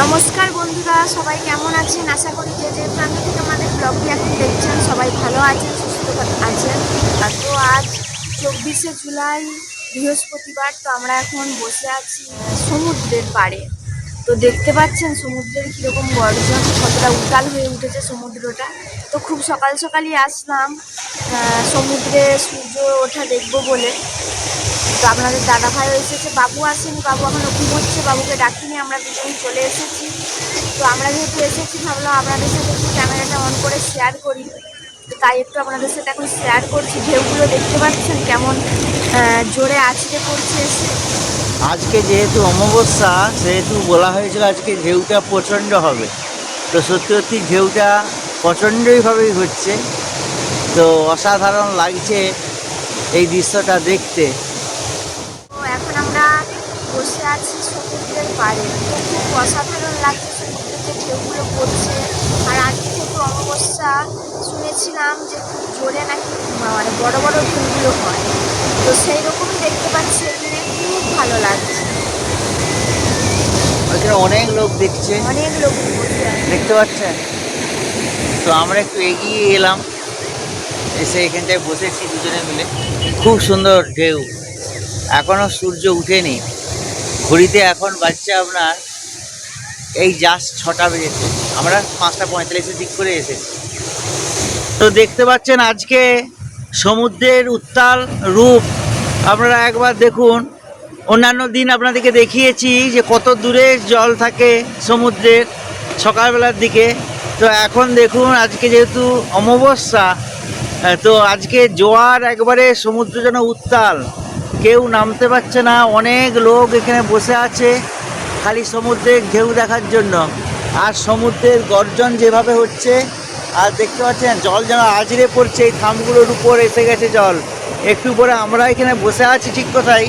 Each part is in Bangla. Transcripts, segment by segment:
নমস্কার বন্ধুরা, সবাই কেমন আছেন? আশা করি যে যে প্রান্ত থেকে আমাদের ব্লগটি এখন দেখছেন, সবাই ভালো আছেন, সুস্থ আছেন। তো আজ চব্বিশে জুলাই, বৃহস্পতিবার, তো আমরা এখন বসে আছি সমুদ্রের পাড়ে। তো দেখতে পাচ্ছেন সমুদ্রের কীরকম গর্জন, কতটা উতাল হয়ে উঠেছে সমুদ্রটা। তো খুব সকাল সকালই আসলাম সমুদ্রে সূর্য ওঠা দেখব বলে। তো আপনাদের দাদা ভাই এসেছে, বাবু আসেনি, বাবু এখন ঘুমোচ্ছে, বাবুকে ডাকিনি, আমরা দুজন চলে এসেছি। তো আমরা যেহেতু এসেছি, ভাবলাম আপনাদের সাথে একটু ক্যামেরাটা অন করে শেয়ার করি। তো তাই একটু আপনাদের সাথে এখন শেয়ার করছি ঢেউগুলো দেখতে পাচ্ছেন কেমন জোরে আছড়ে পড়ছে এসে। আজকে যেহেতু অমাবস্যা, সেহেতু বলা হয়েছিল আজকে ঢেউটা প্রচণ্ড হবে। তো সত্যি সত্যি ঢেউটা প্রচণ্ডইভাবেই হচ্ছে। তো অসাধারণ লাগছে এই দৃশ্যটা দেখতে। বসে আছি সমুদ্রের পাড়ে। তো খুব অসাধারণ লাগছে সমুদ্রের যে ঢেউগুলো পড়ছে আর আজকে থেকে অমাবস্যা শুনেছিলাম যে খুব জোরে নাকি মানে বড় বড় ঢেউগুলো হয়। তো সেই রকমই দেখতে পাচ্ছি এখানে খুব ভালো লাগছে। ওইখানে অনেক লোক দেখছে। অনেক লোক দেখতে পাচ্ছেন? তো আমরা একটু এগিয়ে এলাম। এসে এখানটায় বসেছি দুজনে মিলে। খুব সুন্দর ঢেউ। এখনও সূর্য উঠেনি। ঘড়িতে এখন বাজছে আপনার, এই জাস্ট ছটা বেজেছে। আমরা পাঁচটা পঁয়তাল্লিশের দিক করে এসেছি। তো দেখতে পাচ্ছেন আজকে সমুদ্রের উত্তাল রূপ। আপনারা একবার দেখুন। অন্যান্য দিন আপনাদেরকে দেখিয়েছি যে কত দূরে জল থাকে সমুদ্রের সকালবেলার দিকে। তো এখন দেখুন আজকে যেহেতু অমাবস্যা, তো আজকে জোয়ার একবারে সমুদ্র যেন উত্তাল। কেউ নামতে পারছে না, অনেক লোক এখানে বসে আছে খালি সমুদ্রের ঢেউ দেখার জন্য। আর সমুদ্রের গর্জন যেভাবে হচ্ছে, আর দেখতে পাচ্ছেন জল যেন আজরে পড়ছে, এই থামগুলোর উপর এসে গেছে জল। একটু পরে আমরা এখানে বসে আছি ঠিক কথাই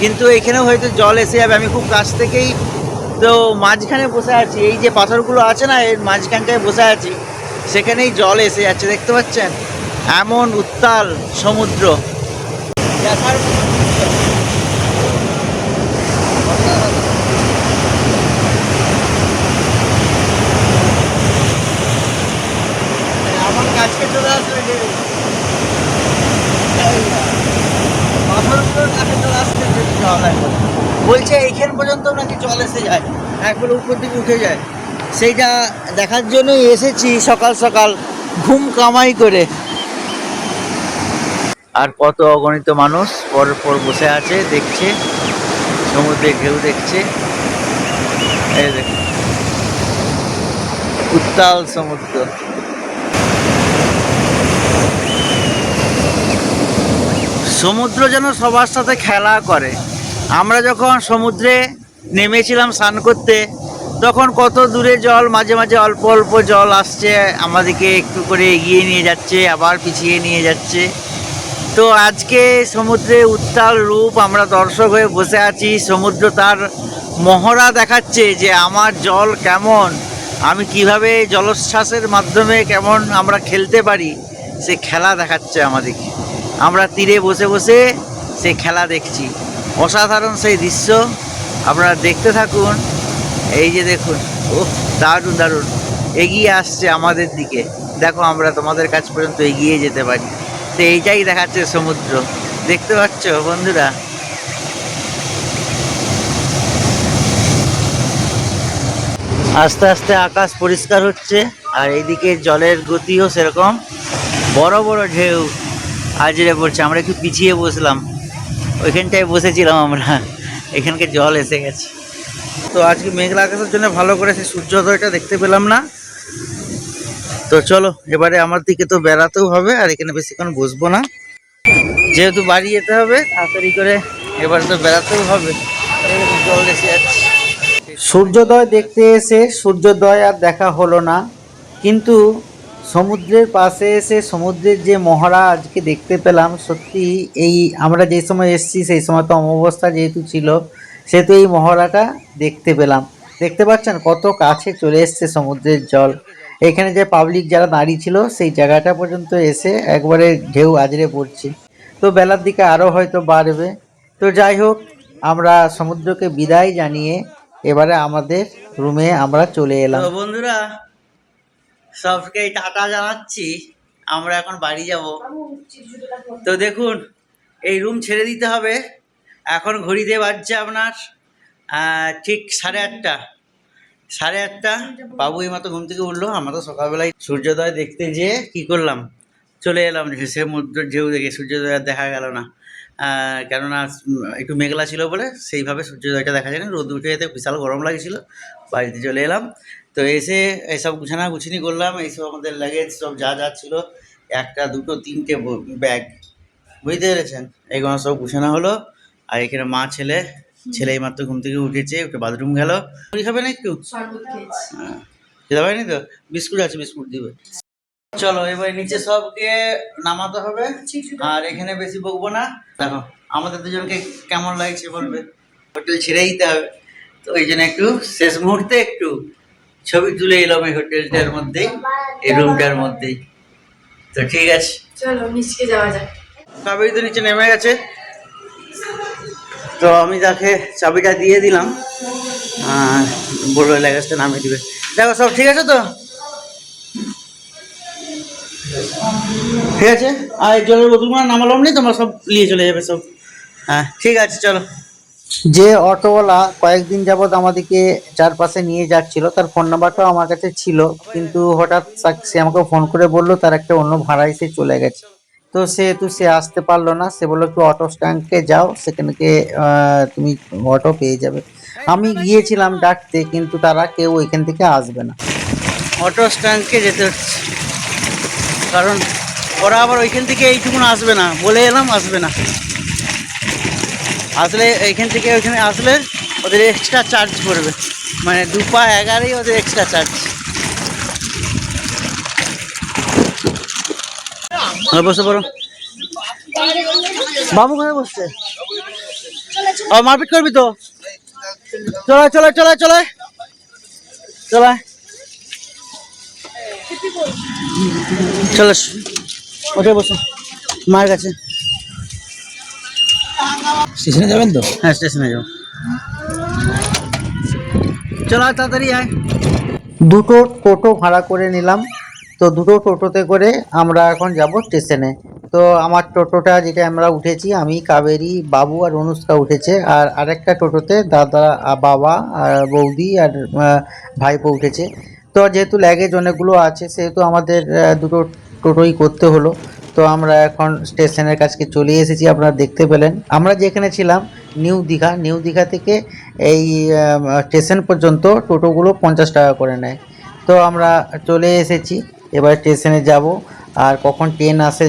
কিন্তু এখানেও হয়তো জল এসে যাবে, আমি খুব কাছ থেকেই তো মাঝখানে বসে আছি। এই যে পাথরগুলো আছে না, এর মাঝখানটায় বসে আছি, সেখানেই জল এসে যাচ্ছে, দেখতে পাচ্ছেন? এমন উত্তাল সমুদ্র। দেখার মতো দৃশ্য। আমার কাছে চলে আসবে ঢেউ। এই না। পাথরগুলোর কাছে চলে আসবে ঢেউ জল একবার। বলছে, এইখান পর্যন্ত নাকি জল এসে যায়, একবার উপর দিকে উঠে যায়। সেইটা দেখার জন্যই এসেছি সকাল সকাল, ঘুম কামাই করে। আর কত অগণিত মানুষ পর পর বসে আছে, দেখছে সমুদ্রে ঢেউ দেখছে। উত্তাল সমুদ্র। সমুদ্র যেন সবার সাথে খেলা করে। আমরা যখন সমুদ্রে নেমেছিলাম স্নান করতে, তখন কত দূরে জল, মাঝে মাঝে অল্প অল্প জল আসছে, আমাদেরকে একটু করে এগিয়ে নিয়ে যাচ্ছে, আবার পিছিয়ে নিয়ে যাচ্ছে। তো আজকে সমুদ্রে উত্তাল রূপ আমরা দর্শক হয়ে বসে আছি, সমুদ্র তার মহড়া দেখাচ্ছে যে আমার জল কেমন, আমি কীভাবে জলোচ্ছ্বাসের মাধ্যমে কেমন আমরা খেলতে পারি, সে খেলা দেখাচ্ছে আমাদেরকে। আমরা তীরে বসে বসে সে খেলা দেখছি। অসাধারণ সেই দৃশ্য। আপনারা দেখতে থাকুন। এই যে দেখুন ও দারুণ দারুণ। এগিয়ে আসছে আমাদের দিকে। দেখো, আমরা তোমাদের কাছ পর্যন্ত এগিয়ে যেতে পারি। তো এইটাই দেখাচ্ছে সমুদ্র। দেখতে পাচ্ছ বন্ধুরা? আস্তে আস্তে আকাশ পরিষ্কার হচ্ছে, আর এইদিকে জলের গতিও সেরকম। বড় বড় ঢেউ। আজরে পড়ছে। আমরা একটু পিছিয়ে বসলাম। ওইখানটায় বসেছিলাম আমরা। এখানকে জল এসে গেছে। তো আজকে মেঘলা আকাশের জন্য ভালো করে সেই সূর্যোদয়টা দেখতে পেলাম না। তো চলো, এবারে আমার দিকে তো বেড়াতেও হবে, আর এখানে বেশিক্ষণ বসবো না। যেহেতু বাড়ি যেতে হবে, তাড়াতাড়ি করে এবারে তো বেড়াতেও হবে। জল এসে যাচ্ছে। সূর্যোদয় দেখতে এসে সূর্যোদয় আর দেখা হলো না। কিন্তু সমুদ্রের পাশে এসে সমুদ্রের যে মহড়া আজকে দেখতে পেলাম, সত্যি এই আমরা যে সময় এসেছি সেই সময় তো অমাবস্থা যেহেতু ছিল, সেহেতু এই মহড়াটা দেখতে পেলাম। দেখতে পাচ্ছেন কত কাছে চলে এসছে সমুদ্রের জল। এখানে যে পাবলিক যারা দাঁড়িয়ে ছিল, সেই জায়গাটা পর্যন্ত এসে একবারে ঢেউ আজরে পড়ছে। তো বেলার দিকে আরও হয়তো বাড়বে। তো যাই হোক, আমরা সমুদ্রকে বিদায় জানিয়ে এবারে আমাদের রুমে আমরা চলে এলাম। বন্ধুরা সবকে টাটা জানাচ্ছি। আমরা এখন বাড়ি যাব। তো দেখুন, এই রুম ছেড়ে দিতে হবে। এখন ঘড়িতে বাজছে আপনার ঠিক সাড়ে আটটা। সাড়ে আটটা। বাবু এই মাত্র ঘুম থেকে উঠল। আমরা তো সকালবেলায় সূর্যোদয় দেখতে যেয়ে কি করলাম? চলে এলাম। সে সমুদ্র ঢেউ দেখে সূর্যোদয় দেখা গেল না। কেননা একটু মেঘলা ছিল বলে সেইভাবে সূর্যোদয়টা দেখা যায়নি রোদ উঠে যেতে বিশাল গরম লাগছিল। বাড়িতে চলে এলাম। তো এসে এইসব গুছানা গুছিনি করলাম এইসব আমাদের লাগেজ সব যা যা ছিল একটা দুটো তিনটে ব্যাগ বুঝতে পেরেছেন? এইগুলো সব গুছানো হলো আর এখানে মা ছেলে ছেলে মাত্র ঘুম থেকে উঠেছে একটু বাথরুম গেল। মুড়ি খাবে না একটু খেতে পারেনি তো? বিস্কুট আছে বিস্কুট দিবে। চলো এবার নিচে সবকে নামাতে হবে আর এখানে বেশি বকবো না। দেখো আমাদের দুজনকে কেমন লাগছে বলবে? হোটেল ছেড়ে দিতে হবে। তো ওই জন্য একটু শেষ মুহূর্তে একটু ছবি তুলে এলাম এই হোটেলটার মধ্যেই এই রুমটার মধ্যেই। তো ঠিক আছে। চলো যাওয়া যাক। তো নিচে নেমে গেছে। তো আমি তাকে চাবিটা দিয়ে দিলাম। আর বলল লাগেজটা নামিয়ে দিবে। দেখো সব ঠিক আছে তো? ঠিক আছে? আর জলের বোতলগুলো নামালাম নেই তোমরা সব নিয়ে চলে যাবে সব। হ্যাঁ ঠিক আছে চলো। যে অটোওয়ালা কয়েকদিন যাবৎ আমাদেরকে চারপাশে নিয়ে যাচ্ছিল, তার ফোন নাম্বারটাও আমার কাছে ছিল, কিন্তু হঠাৎ সে আমাকে ফোন করে বলল, তার একটা অন্য ভাড়া এসে চলে গেছে। তো সেহেতু সে আসতে পারল না, সে বলল একটু অটো স্ট্যান্ডকে যাও সেখানকে তুমি অটো পেয়ে যাবে। আমি গিয়েছিলাম ডাকতে, কিন্তু তারা কেউ ওইখান থেকে আসবে না। অটো স্ট্যান্ডকে যেতে হচ্ছে। কারণ ওরা আবার ওইখান থেকে এইটুকুন আসবে না, বলে এলাম আসবে না। আসলে এইখান থেকে ওইখানে আসলে ওদের এক্সট্রা চার্জ পড়বে। মানে দু পা এগারোই ওদের এক্সট্রা চার্জ বসে পড়ো বাবু কোথায় বসছে। ও, মারপিট করবি তো? চলে চলে চলে চলে। চলে। চলো, ওঠে বসো। মায়ের কাছে। স্টেশনে যাবেন তো? হ্যাঁ স্টেশনে যাও চলো তাড়াতাড়ি আয়। দুটো টোটো ভাড়া করে নিলাম। তো দুটো টোটোতে করে আমরা এখন যাব স্টেশনে। তো আমার টোটোটা যেটা আমরা উঠেছি আমি কাবেরি বাবু আর অনুষ্কা উঠেছে। আর আরেকটা টোটোতে দাদা বাবা আর বৌদি আর ভাইপো উঠেছে। তো যেহেতু ল্যাগেজ অনেকগুলো আছে সেহেতু আমাদের দুটো টোটোই করতে হলো। তো আমরা এখন স্টেশনের কাছকে চলে এসেছি, আপনারা দেখতে পেলেন। আমরা যেখানে ছিলাম, নিউ দীঘা নিউ দীঘা থেকে এই স্টেশন পর্যন্ত টোটোগুলো পঞ্চাশ টাকা করে নেয়। তো আমরা চলে এসেছি, এবার স্টেশনে যাব। আর কখন ট্রেন আসে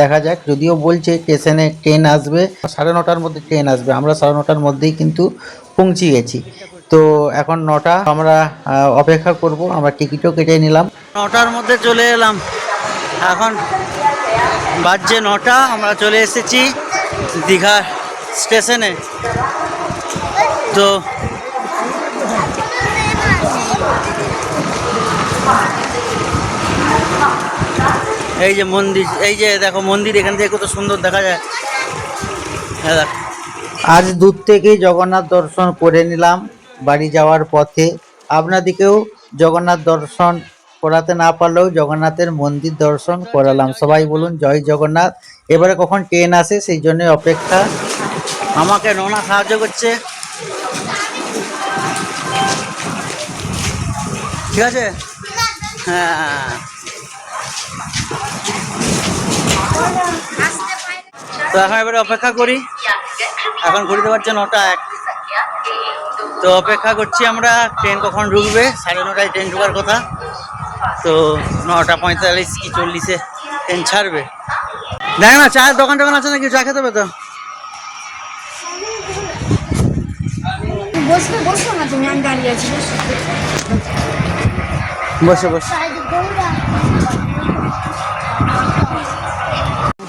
দেখা যাক। যদিও বলছে স্টেশনে ট্রেন আসবে, সাড়ে নটার মধ্যে ট্রেন আসবে। আমরা সাড়ে নটার মধ্যেই কিন্তু পৌঁছে গেছি। তো এখন নটা, আমরা অপেক্ষা করব। আমরা টিকিটও কেটে নিলাম। নটার মধ্যে চলে এলাম। এখন বাজছে নটা, আমরা চলে এসেছি দীঘা স্টেশনে। তো এই যে মন্দির, এই যে দেখো মন্দির, এখান থেকে কত সুন্দর দেখা যায়। হ্যাঁ আজ দূর থেকেই জগন্নাথ দর্শন করে নিলাম বাড়ি যাওয়ার পথে। আপনাদেরকেও জগন্নাথ দর্শন করাতে না পারলেও জগন্নাথের মন্দির দর্শন করালাম। সবাই বলুন, জয় জগন্নাথ। এবারে কখন ট্রেন আসে, সেই জন্য অপেক্ষা। আমাকে নোনা সাহায্য করছে। ঠিক আছে? হ্যাঁ। তো এখন এবারে অপেক্ষা করি। এখন ঘুরতে পারছে নটা এক। তো অপেক্ষা করছি আমরা, ট্রেন কখন ঢুকবে? সাড়ে নটায় ট্রেন ঢুকার কথা। তো নটা পঁয়তাল্লিশ কি চল্লিশে ট্রেন ছাড়বে। দেখ না চায়ের দোকান টোকান আছে নাকি? চা খেতে হবে তো। না বসে। বসে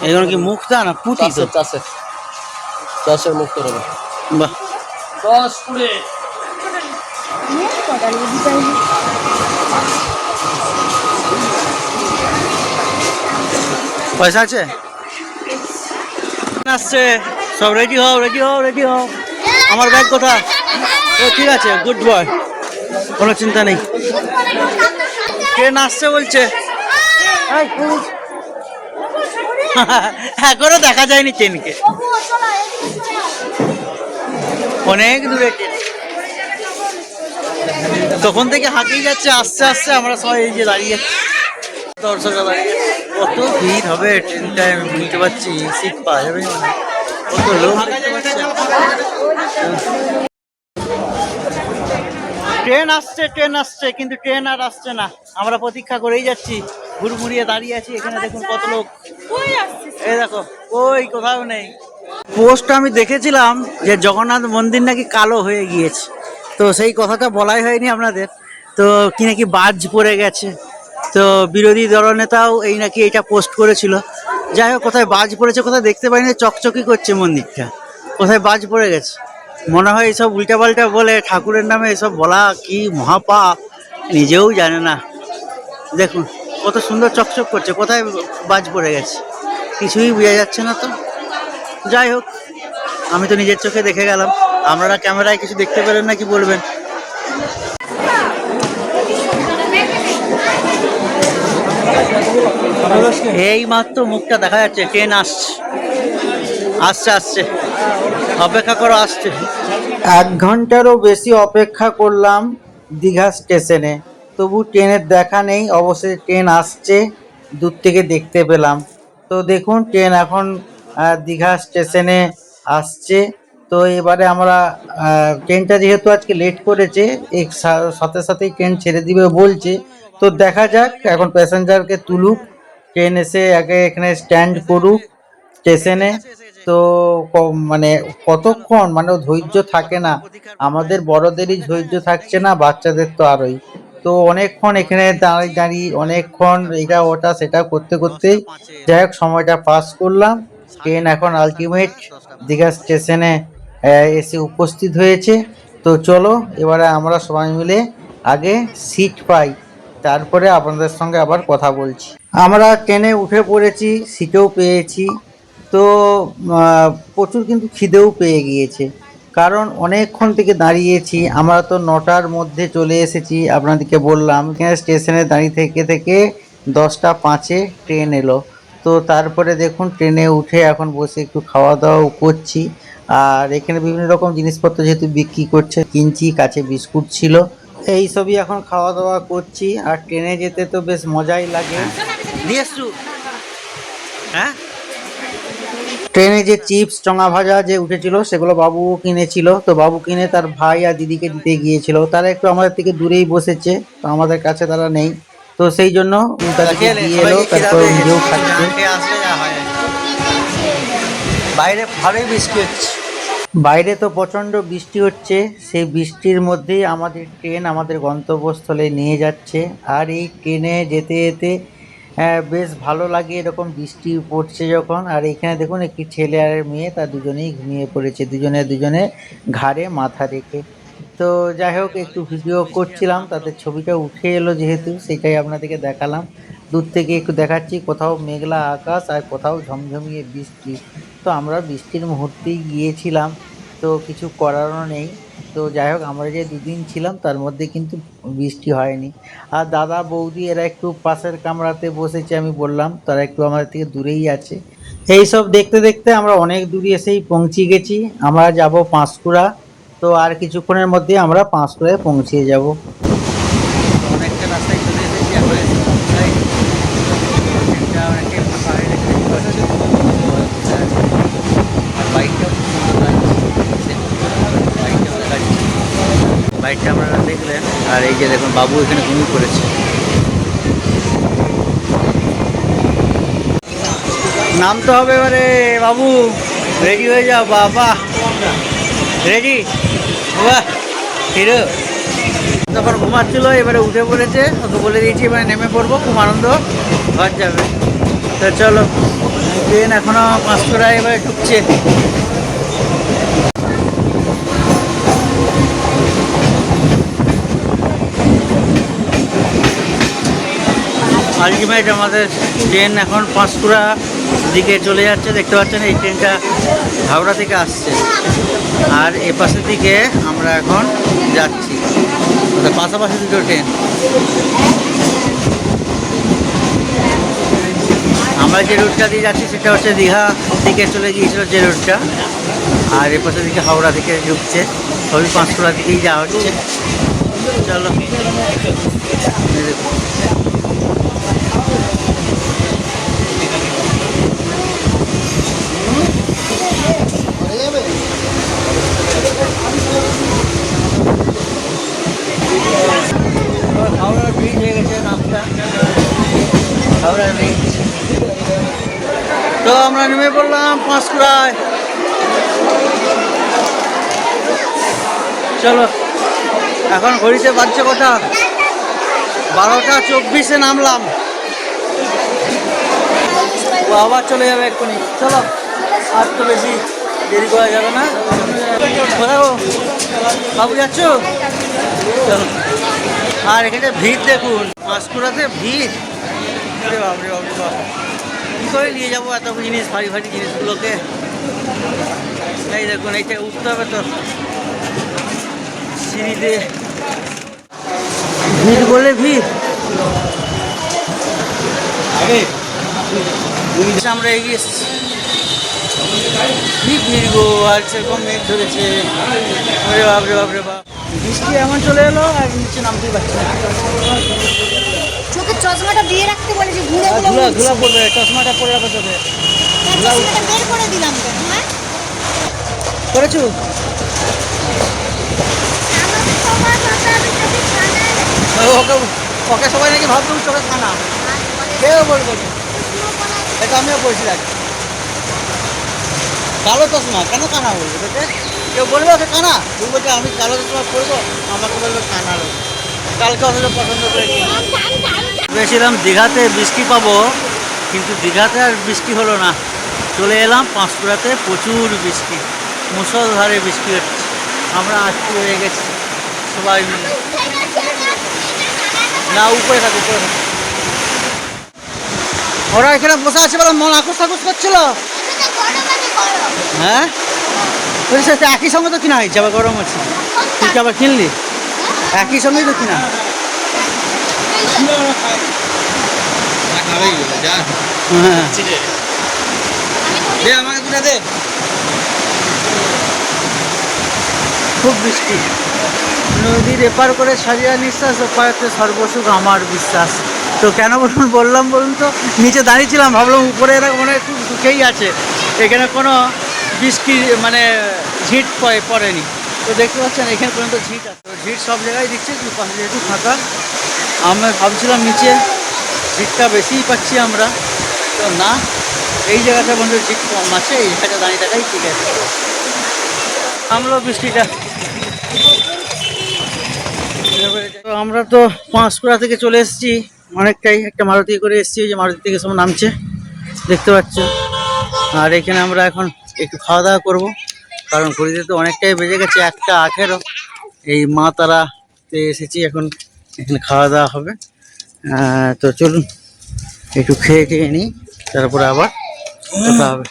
এগুলো কি মুক্তা না পুঁতি তো? চাষে চাষের। মুক্ত রবে বাহ। দশ কুড়ি। পয়সা আছে? আসছে। সব রেডি হও রেডি হও রেডি হও। আমার ব্যাগ কোথায়? ও ঠিক আছে গুড বয় কোনো চিন্তা নেই। ট্রেন আসছে বলছে। পুলিশ। এখনও দেখা যায়নি ট্রেনকে। অনেক দূরে তখন থেকে হাঁকিয়ে যাচ্ছে আস্তে আস্তে আমরা সবাই এই যে দাঁড়িয়ে দর্শকরা দাঁড়িয়ে। কত ভিড় হবে? ট্রেনটায় আমি বুঝতে পারছি সিট পাওয়া যাবে না। কত লোক? ট্রেন আসছে ট্রেন আসছে কিন্তু ট্রেন আর আসছে না। আমরা প্রতীক্ষা করেই যাচ্ছি। ঘুরমুড়িয়ে দাঁড়িয়ে আছি এখানে দেখুন কত লোক। এই দেখো ওই কোথাও নেই। পোস্ট আমি দেখেছিলাম যে জগন্নাথ মন্দির নাকি কালো হয়ে গিয়েছে। তো সেই কথাটা বলাই হয়নি আপনাদের। তো কি নাকি বাজ পড়ে গেছে। তো বিরোধী দলনেতাও এই নাকি এটা পোস্ট করেছিল। যাই হোক, কোথায় বাজ পড়েছে কোথায় দেখতে পাইনি, চকচকি করছে মন্দিরটা। কোথায় বাজ পড়ে গেছে? মনে হয় এইসব উল্টাপাল্টা বলে ঠাকুরের নামে এসব বলা কি মহাপাপ, নিজেও জানে না। দেখুন, কত সুন্দর চকচক করছে, কোথায় বাজ পড়ে গেছে? কিছুই বোঝা যাচ্ছে না তো। যাই হোক, আমি তো নিজের চোখে দেখে গেলাম। আপনারা ক্যামেরায় কিছু দেখতে পেলেন না কি বলবেন? এই মাত্র মুখটা দেখা যাচ্ছে ট্রেন আসছে। আসছে আসছে। অপেক্ষা করো আসছে। এক ঘন্টারও বেশি অপেক্ষা করলাম দীঘা স্টেশনে। তবু ট্রেনের দেখা নেই অবশ্যই ট্রেন আসছে দূর থেকে দেখতে পেলাম। তো দেখুন ট্রেন এখন দীঘা স্টেশনে আসছে। তো এবারে আমরা ট্রেনটা যেহেতু আজকে লেট করেছে সা- সাথে সাথেই ট্রেন ছেড়ে দিবে বলছে। তো দেখা যাক এখন প্যাসেঞ্জারকে তুলুক। ট্রেন এসে আগে এখানে স্ট্যান্ড করুক, স্টেশনে। তো মানে কতক্ষণ মানে ধৈর্য থাকে না। আমাদের বড়দেরই ধৈর্য থাকছে না, বাচ্চাদের তো আরোই। তো অনেকক্ষণ এখানে দাঁড়িয়ে দাঁড়িয়ে, অনেকক্ষণ এটা ওটা, সেটা করতে করতেই যাই হোক, সময়টা পাস করলাম। ট্রেন এখন আলটিমেট দীঘা স্টেশনে এসে উপস্থিত হয়েছে। তো চলো, এবারে আমরা সবাই মিলে আগে সিট পাই। তারপরে আপনাদের সঙ্গে আবার কথা বলছি। আমরা ট্রেনে উঠে পড়েছি সিটেও পেয়েছি, তো প্রচুর কিন্তু খিদেও পেয়ে গিয়েছে। কারণ অনেকক্ষণ থেকে দাঁড়িয়েছি, আমরা তো নটার মধ্যে চলে এসেছি, আপনাদেরকে বললাম এখানে স্টেশনে দাঁড়িয়ে থেকে থেকে দশটা পাঁচে ট্রেন এলো। তো তারপরে দেখুন, ট্রেনে উঠে এখন বসে একটু খাওয়া দাওয়াও করছি। আর এখানে বিভিন্ন রকম জিনিসপত্র যেহেতু বিক্রি করছে, কিনছি, কাছে বিস্কুট ছিল। এই সবই এখন খাওয়া দাওয়া করছি আর ট্রেনে যেতে তো বেশ মজাই লাগে। হ্যাঁ। ট্রেনে যে চিপস চঙা ভাজা যে উঠেছিল সেগুলো বাবু কিনেছিল। তো বাবু কিনে তার ভাই আর দিদিকে দিতে গিয়েছিল। তারা একটু আমাদের থেকে দূরেই বসেছে তো আমাদের কাছে তারা নেই। তো সেই জন্য তাদেরকে দিয়ে এলো তারপর নিজেও খাচ্ছে। খেয়ে আসলে যা হয়। আর কি। বাইরে ভালোই বৃষ্টি হচ্ছে বাইরে তো প্রচণ্ড বৃষ্টি হচ্ছে, সেই বৃষ্টির মধ্যেই আমাদের ট্রেন আমাদের গন্তব্যস্থলে নিয়ে যাচ্ছে। আর এই ট্রেনে যেতে যেতে বেশ ভালো লাগে এরকম বৃষ্টি পড়ছে যখন। আর এখানে দেখুন একটি ছেলে আর মেয়ে, তার দুজনেই ঘুমিয়ে পড়েছে, দুজনে দুজনে ঘাড়ে মাথা রেখে। তো যাই হোক, একটু ভিডিও করছিলাম, তাদের ছবিটা উঠে এলো যেহেতু, সেটাই আপনাদেরকে দেখালাম। দূর থেকে একটু দেখাচ্ছি, কোথাও মেঘলা আকাশ আর কোথাও ঝমঝমিয়ে বৃষ্টি। তো আমরা বৃষ্টির মুহূর্তেই গিয়েছিলাম, তো কিছু করারও নেই। তো যাই হোক, আমরা যে দুদিন ছিলাম, তার মধ্যে কিন্তু বৃষ্টি হয়নি। আর দাদা বৌদি, এরা একটু পাশের কামরাতে বসেছে, আমি বললাম, তারা একটু আমাদের থেকে দূরেই আছে। এই সব দেখতে দেখতে আমরা অনেক দূরে এসেই পৌঁছে গেছি। আমরা যাব পাঁশকুড়া, তো আর কিছুক্ষণের মধ্যে আমরা পাঁশকুড়ায় পৌঁছে যাব অনেকটা রাস্তায় চলে এসেছি এখন এসে পৌঁছাই ট্রেনটা অনেকে ফাঁকা হয়ে গেছে দেখতে পাচ্ছি। আর বাইকটাও খুব সুন্দর লাগছে বাইকটাও দেখাচ্ছি বাইকটা আপনারা দেখলেন আর এই যে দেখুন, বাবু এখানে ঘুমিয়ে পড়েছে। নামতে হবে এবারে, বাবু। রেডি হয়ে যাও, বাবা। রেডি? হিরো তখন ঘুমাচ্ছিল এবারে উঠে পড়েছে। ওকে বলে দিয়েছি, এবারে নেমে পড়ব, খুব আনন্দ। ঘর যাবে। তো চলো, ট্রেন এখনও পাঁচশোটায় এবারে ঢুকছে। আলটিমেট আমাদের ট্রেন এখন পাঁশকুড়া দিকে চলে যাচ্ছে। দেখতে পাচ্ছেন এই ট্রেনটা হাওড়া থেকে আসছে। আর এ পাশের দিকে আমরা এখন যাচ্ছি। পাশাপাশি দুটো ট্রেন আমরা যে রুটটা দিয়ে যাচ্ছি সেটা হচ্ছে দীঘা দিকে চলে গিয়েছিল যে রুটটা আর এ পাশের দিকে হাওড়া থেকে ঢুকছে। সবই পাঁশকুড়া দিকেই যাওয়া হচ্ছে। চলো এই দেখো। হাওড়া ব্রিজ হয়ে গেছে নামটা হাওড়া ব্রিজ তো আমরা নেমে পড়লাম পাঁশকুড়ায় চলো, এখন ঘড়িতে বাজছে কটা? বারোটা চব্বিশে নামলাম। আবার চলে যাবে এক্ষুনি। চলো, আর তো বেশি দেরি করা যাবে না। কোথায়? বাবু যাচ্ছ? চলো। আর এখানে ভিড় দেখুন পাঁশকুড়াতে ভিড়। আরে বাপরে বাপরে বাপ কী করে নিয়ে যাব এত জিনিস, ভারী ভারী জিনিসগুলোকে? এই দেখুন, এইটা উঠতে হবে তো। সিঁড়িতে। ভিড় বলে ভিড়। আমরা এগিয়ে এসেছি। ভিড় গো, আর সেরকম মেঘ ধরেছে। ওরে বাপরে বাপরে, বাপ। বৃষ্টি এমন চলে এলো, আর নিচে নামতেই পারছি চশমাটা দিয়ে রাখতে বলেছি ঘুরে আর ঘুরে ধুলা ধুলা পড়বে চশমাটা পরে রাখো চোখে। চশমাটা বের করে দিলাম কেন হ্যাঁ? করেছ? ওকে ওকে সবাই নাকি ভাবতো চোখে খানা। কেউ বলব এটা আমিও বলছি আজ কালো চশমা কেন কানা বলব তোকে কেউ বলবে ওকে কানা তুই বলছে আমি কালো চশমা পরবো আমাকে বলবে কানা লোক কালকে অথচ পছন্দ করেছি। ভেবেছিলাম দীঘাতে বৃষ্টি পাবো, কিন্তু দীঘাতে আর বৃষ্টি হলো না। চলে এলাম পাঁশকুড়াতে প্রচুর বৃষ্টি, মুসলধারে বৃষ্টি হচ্ছে। আমরা আজকে হয়ে গেছি, সবাই মিলে। না, উপরে থাকো, উপরে ওরা এখানে বসে আছে বলে মন আকুস আকুস করছিল? হ্যাঁ? একই সঙ্গে তো কিনা হয়েছে, আবার গরম আছে তুই কি আবার কিনলি? একই সঙ্গেই তো কিনা। দে আমাকে দুটা দে। খুব বৃষ্টি নদীর এপার করে সারিয়া নিঃশ্বাস ওপারেতে সর্বসুখ আমার বিশ্বাস। তো কেন বলুন বললাম বলুন তো নিচে দাঁড়িয়েছিলাম ভাবলাম উপরে এরা মনে হয় খুব সুখেই আছে। এখানে কোনো বৃষ্টি মানে ঝিট পড়েনি। তো দেখতে পাচ্ছেন এখানে পর্যন্ত ঝিট আছে। তো ঝিট সব জায়গায় দিচ্ছে কিন্তু পাশে যেহেতু ফাঁকা আমরা ভাবছিলাম নিচে ঝিটটা বেশিই পাচ্ছি আমরা। তো না, এই জায়গাটা পর্যন্ত ঝিট কম আছে, এই জায়গাটা দাঁড়িয়ে থাকাই ঠিক আছে। আমলো বৃষ্টিটা তো আমরা তো পাঁশকুড়া থেকে চলে এসেছি, অনেকটাই একটা মারুতি করে এসেছি যে মারুতি থেকে সব নামছে, দেখতে পাচ্ছ। আর এখানে আমরা এখন একটু খাওয়া দাওয়া করব, কারণ ঘড়িতে তো অনেকটাই বেজে গেছে একটা আঠেরো। এই মা তারাতে এসেছি এখন এখানে খাওয়া দাওয়া হবে। তো চলুন, একটু খেয়ে খেয়ে নিই, তারপরে আবার কথা হবে।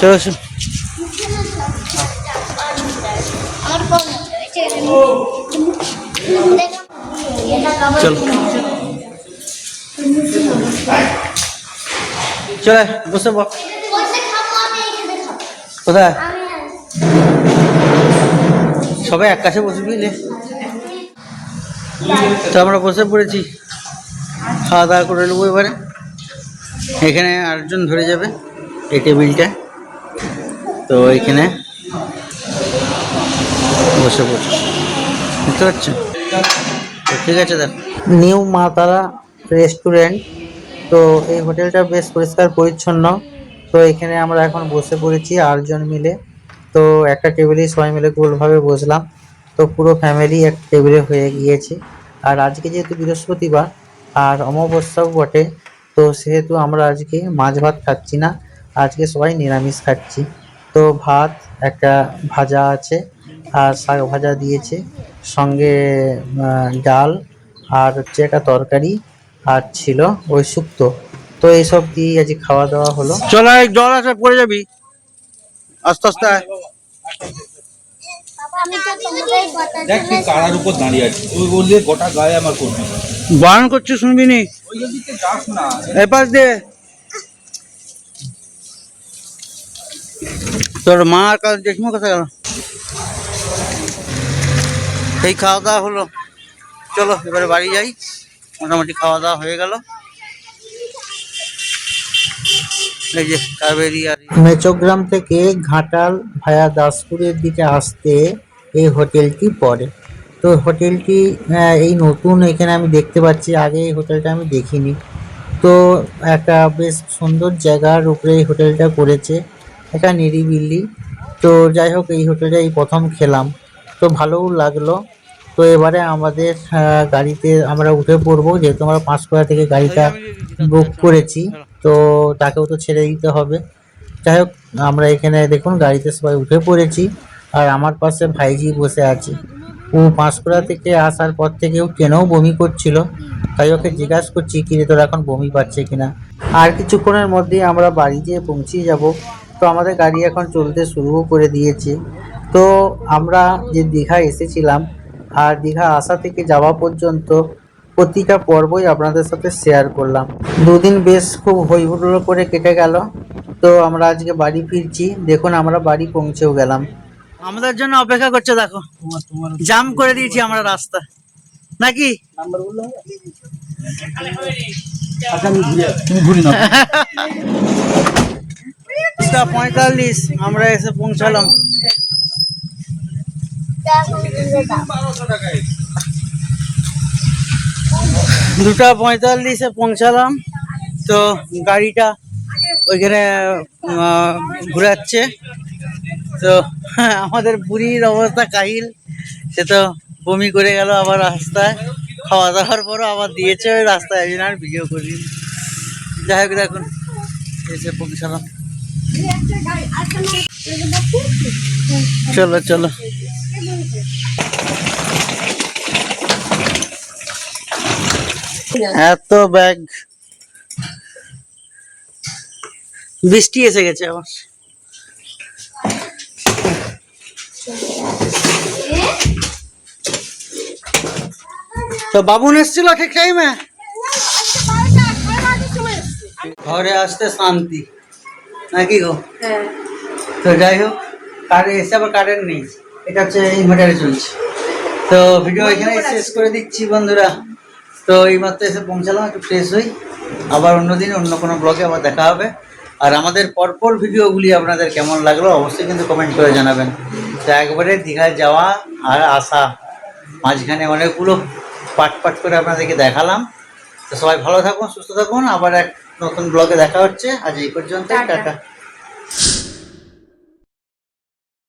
চলো চলো। চলো। বসে। কোথায়? সবাই এক কাছে বসে বুঝলে তো আমরা বসে পড়েছি। খাওয়া দাওয়া করে নেব এবারে। এখানে আরেকজন ধরে যাবে এই টেবিলটা। তো এখানে বসে পড়ছি। বুঝতে পারছ ঠিক আছে, দেখো। নিউ মা তারা রেস্টুরেন্ট। তো এই হোটেলটা বেশ পরিষ্কার, পরিচ্ছন্ন। তো এখানে আমরা এখন বসে পড়েছি আটজন মিলে। তো একটা টেবিলে সবাই মিলে গোলভাবে বসলাম। তো পুরো ফ্যামিলি এক টেবিলে হয়ে গিয়েছে। আর আজকে যেহেতু বৃহস্পতিবার, আর অমাবস্যাও বটে, তো সেহেতু আমরা আজকে মাছ ভাত খাচ্ছি না, আজকে সবাই নিরামিষ খাচ্ছি। তো ভাত, একটা ভাজা আছে, আর শাক ভাজা দিয়েছে, সঙ্গে ডাল, আর হচ্ছে একটা তরকারি, আর ছিল ওই শুক্তো। তো এইসব দিয়ে আজ খাওয়া দাওয়া হলো। চলো জল আছে পড়ে যাবি। আস্তে আস্তে কথা দেখ তুই কারার উপর দাঁড়িয়ে আছিস। তুই বললি গোটা গায়ে আমার করবি বারণ করছি শুনবি নি? এপাশ দে। তোর মা আর কাল জেঠিমা কোথায় গেল? এই খাওয়া দাওয়া হলো। চলো এবারে বাড়ি যাই। মোটামুটি খাওয়া দাওয়া হয়ে গেল। এই যে মেচোগ্রাম থেকে ঘাটাল ভায়া দাসপুরের দিকে আসতে এই হোটেলটি পড়ে। তো হোটেলটি এই নতুন এখানে আমি দেখতে পাচ্ছি আগে এই হোটেলটা আমি দেখিনি। তো একটা বেশ সুন্দর জায়গার উপরে এই হোটেলটা করেছে একটা নিরিবিলি। তো যাই হোক এই হোটেলটা এই প্রথম খেলাম। তো ভালোও লাগল। তো এবারে আমাদের গাড়িতে আমরা উঠে পড়ব যেহেতু আমরা পাঁশকুড়া থেকে গাড়িটা বুক করেছি। তো তাকেও তো ছেড়ে দিতে হবে। যাই হোক আমরা এখানে দেখুন, গাড়িতে সবাই উঠে পড়েছি। আর আমার পাশে ভাইজি বসে আছে। ও পাঁশকুড়া থেকে আসার পর থেকেও ট্রেনেও বমি করছিল। তাই ওকে জিজ্ঞাসা করছি কি রে তোর এখন বমি পাচ্ছে কিনা? আর কিছুক্ষণের মধ্যেই আমরা বাড়ি যেয়ে পৌঁছে যাব। তো আমাদের গাড়ি এখন চলতে শুরুও করে দিয়েছে। তো আমরা যে দীঘা এসেছিলাম, আর দীঘা আসা থেকে যাওয়া পর্যন্ত প্রতিটা পর্বই আপনাদের সাথে শেয়ার করলাম। দুদিন বেশ খুব হই হুল্লোড় করে কেটে গেল। তো আমরা আজকে বাড়ি ফিরছি। দেখুন আমরা বাড়ি পৌঁছেও গেলাম। আমাদের জন্য অপেক্ষা করছে, দেখো। জাম করে দিয়েছি আমরা রাস্তা। নাকি? পঁয়তাল্লিশ, আমরা এসে পৌঁছালাম। দুটা পঁয়তাল্লিশে পৌঁছালাম, তো গাড়িটা ওইখানে ঘুরাচ্ছে। তো আমাদের বুড়ির অবস্থা কাহিল, সে তো বমি করে গেল আবার রাস্তায়। খাওয়া দাওয়ার পরও আবার দিয়েছে ওই রাস্তায় এই জন্য আর ভিডিও করি যাই হোক দেখুন, এসে পৌঁছালাম। চলো চলো। এত ব্যাগ বৃষ্টি এসে গেছে আবার। তো বাবুন এসেছিল ঠিক টাইমে ঘরে আসতে শান্তি। নাকি গো? তো যাই হোক কারে এসে আবার কারেন্ট নেই। এটা হচ্ছে ইনভার্টারে চলছে। তো ভিডিও এখানে শেষ করে দিচ্ছি বন্ধুরা। তো এইমাত্র এসে পৌঁছালাম একটু ফ্রেশ হই। আবার অন্যদিন অন্য কোনো ব্লগে আবার দেখা হবে। আর আমাদের পরপর ভিডিওগুলি আপনাদের কেমন লাগল অবশ্যই কিন্তু কমেন্ট করে জানাবেন। তো একবারে দীঘায় যাওয়া আর আসা মাঝখানে অনেকগুলো পাট পাট করে আপনাদেরকে দেখালাম। তো সবাই ভালো থাকুন সুস্থ থাকুন। আবার এক নতুন ব্লগে দেখা হচ্ছে। আজ এই পর্যন্ত টাটা।